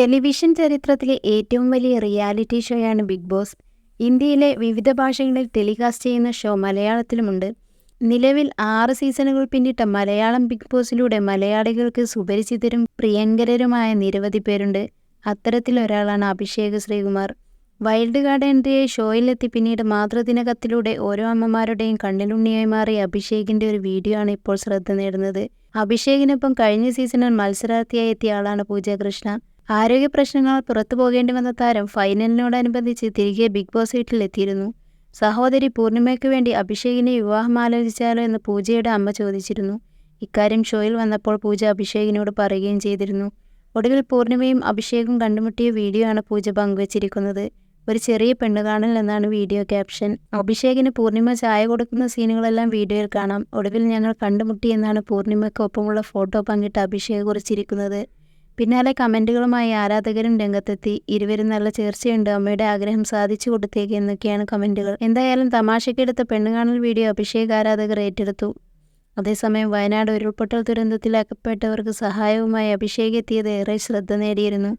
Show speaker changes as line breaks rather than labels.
Television ചരിത്രത്തിലെ ഏറ്റവും വലിയ റിയാലിറ്റി ഷോയാണ് ബിഗ് ബോസ്. ഇന്ത്യയിലെ വിവിധ ഭാഷകളിൽ ടെലികാസ്റ്റ് ചെയ്യുന്ന ഷോ മലയാളത്തിലുമുണ്ട്. നിലവിൽ ആറ് സീസണുകൾ പിന്നിട്ട മലയാളം ബിഗ് ബോസിലൂടെ മലയാളികൾക്ക് സുപരിചിതരും പ്രിയങ്കരരുമായ നിരവധി പേരുണ്ട്. അത്തരത്തിലൊരാളാണ് അഭിഷേക് ശ്രീകുമാർ. വൈൽഡ് കാർഡ് എൻട്രിയെ ഷോയിലെത്തി പിന്നീട് മാതൃദിന കത്തിലൂടെ ഓരോ അമ്മമാരുടെയും കണ്ണിലുണ്ണിയായി മാറിയ അഭിഷേകിന്റെ ഒരു വീഡിയോ ആണ് ഇപ്പോൾ ശ്രദ്ധ നേടുന്നത്. അഭിഷേകിനൊപ്പം കഴിഞ്ഞ സീസണിൽ മത്സരാർത്ഥിയായി എത്തിയ ആളാണ് പൂജ കൃഷ്ണ ആരോഗ്യ പ്രശ്നങ്ങളാൽ പുറത്തു പോകേണ്ടി വന്ന താരം ഫൈനലിനോടനുബന്ധിച്ച് തിരികെ ബിഗ് ബോസ് വീട്ടിലെത്തിയിരുന്നു. സഹോദരി പൂർണിമയ്ക്ക് വേണ്ടി അഭിഷേകിനെ വിവാഹം ആലോചിച്ചാലോ എന്ന് പൂജയുടെ അമ്മ ചോദിച്ചിരുന്നു. ഇക്കാര്യം ഷോയിൽ വന്നപ്പോൾ പൂജ അഭിഷേകിനോട് പറയുകയും ചെയ്തിരുന്നു. ഒടുവിൽ പൂർണിമയും അഭിഷേകും കണ്ടുമുട്ടിയ വീഡിയോ ആണ് പൂജ പങ്കുവച്ചിരിക്കുന്നത്. ഒരു ചെറിയ പെണ്ണ് കാണൽ എന്നാണ് വീഡിയോ ക്യാപ്ഷൻ. അഭിഷേകിന് പൂർണിമ ചായ കൊടുക്കുന്ന സീനുകളെല്ലാം വീഡിയോയിൽ കാണാം. ഒടുവിൽ ഞങ്ങൾ കണ്ടുമുട്ടി എന്നാണ് പൂർണിമയ്ക്കൊപ്പമുള്ള ഫോട്ടോ പങ്കിട്ട് അഭിഷേക് കുറിച്ചിരിക്കുന്നത്. പിന്നാലെ കമന്റുകളുമായി ആരാധകരും രംഗത്തെത്തി. ഇരുവരും നല്ല ചേർച്ചയുണ്ട്. അമ്മയുടെ ആഗ്രഹം സാധിച്ചു കൊടുത്തേക്ക് എന്നൊക്കെയാണ് കമന്റുകൾ എന്തായാലും തമാശക്കെടുത്ത പെണ്ണുകാണൽ വീഡിയോ അഭിഷേക് ആരാധകർ ഏറ്റെടുത്തു. അതേസമയം വയനാട് ഉരുൾപൊട്ടൽ ദുരന്തത്തിൽ അകപ്പെട്ടവർക്ക് സഹായവുമായി അഭിഷേക് എത്തിയത് ഏറെ ശ്രദ്ധ നേടിയിരുന്നു.